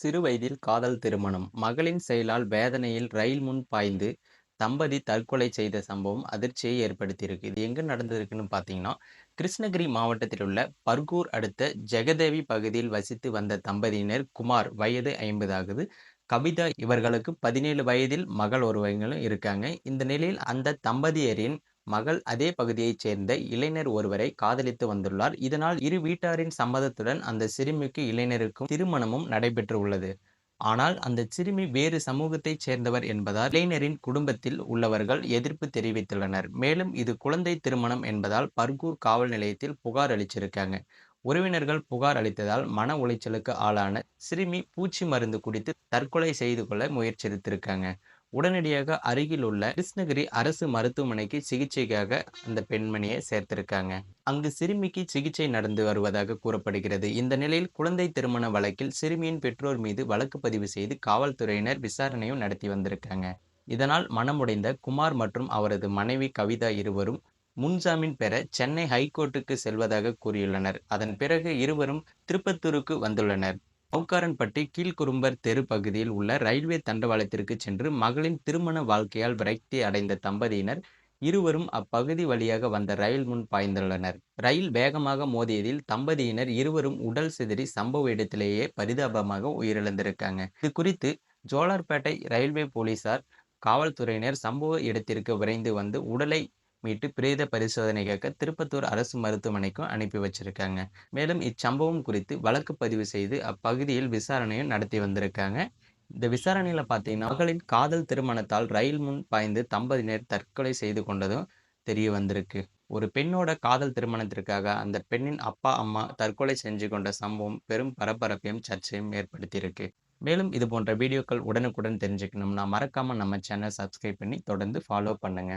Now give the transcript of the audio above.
சிறு வயதில் காதல் திருமணம். மகளின் செயலால் வேதனையில் ரயில் முன் பாய்ந்து தம்பதி தற்கொலை செய்த சம்பவம் அதிர்ச்சியை ஏற்படுத்தியிருக்கு. இது எங்கே நடந்திருக்குன்னு பார்த்தீங்கன்னா கிருஷ்ணகிரி மாவட்டத்தில் உள்ள பர்கூர் அடுத்த ஜெகதேவி பகுதியில் வசித்து வந்த தம்பதியினர் குமார் வயது ஐம்பது ஆகுது. கவிதா இவர்களுக்கு பதினேழு வயதில் மகள் ஒருவங்களும் இருக்காங்க. இந்த நிலையில் அந்த தம்பதியரின் மகள் அதே பகுதியைச் சேர்ந்த இளைஞர் ஒருவரை காதலித்து வந்துள்ளார். இதனால் இரு வீட்டாரின் சம்மதத்துடன் அந்த சிறுமிக்கு இளைஞருக்கும் திருமணமும் நடைபெற்று உள்ளது ஆனால் அந்த சிறுமி வேறு சமூகத்தைச் சேர்ந்தவர் என்பதால் இளைஞரின் குடும்பத்தில் உள்ளவர்கள் எதிர்ப்பு தெரிவித்துள்ளனர். மேலும் இது குழந்தை திருமணம் என்பதால் பர்கூர் காவல் நிலையத்தில் புகார் அளிச்சிருக்காங்க. உறவினர்கள் புகார் அளித்ததால் மன உளைச்சலுக்கு ஆளான சிறுமி பூச்சி மருந்து குடித்து தற்கொலை செய்து கொள்ள முயற்சித்திருக்காங்க. உடனடியாக அருகில் உள்ள கிருஷ்ணகிரி அரசு மருத்துவமனைக்கு சிகிச்சைக்காக அந்த பெண்மணியை சேர்த்திருக்காங்க. அங்கு சிறுமிக்கு சிகிச்சை நடந்து வருவதாக கூறப்படுகிறது. இந்த நிலையில் குழந்தை திருமண வழக்கில் சிறுமியின் பெற்றோர் மீது வழக்கு பதிவு செய்து காவல்துறையினர் விசாரணையும் நடத்தி வந்திருக்காங்க. இதனால் மனமுடைந்த குமார் மற்றும் அவரது மனைவி கவிதா இருவரும் முன்ஜாமீன் பெற சென்னை ஹைகோர்ட்டுக்கு செல்வதாக கூறியுள்ளனர். அதன் பிறகு இருவரும் திருப்பத்தூருக்கு வந்துள்ளனர். பவுக்காரன்பட்டி கீழ்குறும்பர் தெரு பகுதியில் உள்ள ரயில்வே தண்டவாளத்திற்கு சென்று மகளின் திருமண வாழ்க்கையால் விரக்தி அடைந்த தம்பதியினர் இருவரும் அப்பகுதி வழியாக வந்த ரயில் முன் பாய்ந்துள்ளனர். ரயில் வேகமாக மோதியதில் தம்பதியினர் இருவரும் உடல் சிதறி சம்பவ இடத்திலேயே பரிதாபமாக உயிரிழந்திருக்காங்க. இது குறித்து ஜோலார்பேட்டை ரயில்வே போலீசார் காவல்துறையினர் சம்பவ இடத்திற்கு விரைந்து வந்து உடலை மீட்டு பிரேத பரிசோதனைக்காக திருப்பத்தூர் அரசு மருத்துவமனைக்கும் அனுப்பி வச்சிருக்காங்க. மேலும் இச்சம்பவம் குறித்து வழக்கு பதிவு செய்து அப்பகுதியில் விசாரணையும் நடத்தி வந்திருக்காங்க. இந்த விசாரணையில் பார்த்தீங்கன்னா மகளின் காதல் திருமணத்தால் ரயில் முன் பாய்ந்து தம்பதியினர் தற்கொலை செய்து கொண்டதும் தெரிய வந்திருக்கு. ஒரு பெண்ணோட காதல் திருமணத்திற்காக அந்த பெண்ணின் அப்பா அம்மா தற்கொலை செஞ்சு கொண்ட சம்பவம் பெரும் பரபரப்பையும் சர்ச்சையும் ஏற்படுத்தியிருக்கு. மேலும் இது போன்ற வீடியோக்கள் உடனுக்குடன் தெரிஞ்சுக்கணும்னா மறக்காம நம்ம சேனல் சப்ஸ்கிரைப் பண்ணி தொடர்ந்து ஃபாலோ பண்ணுங்க.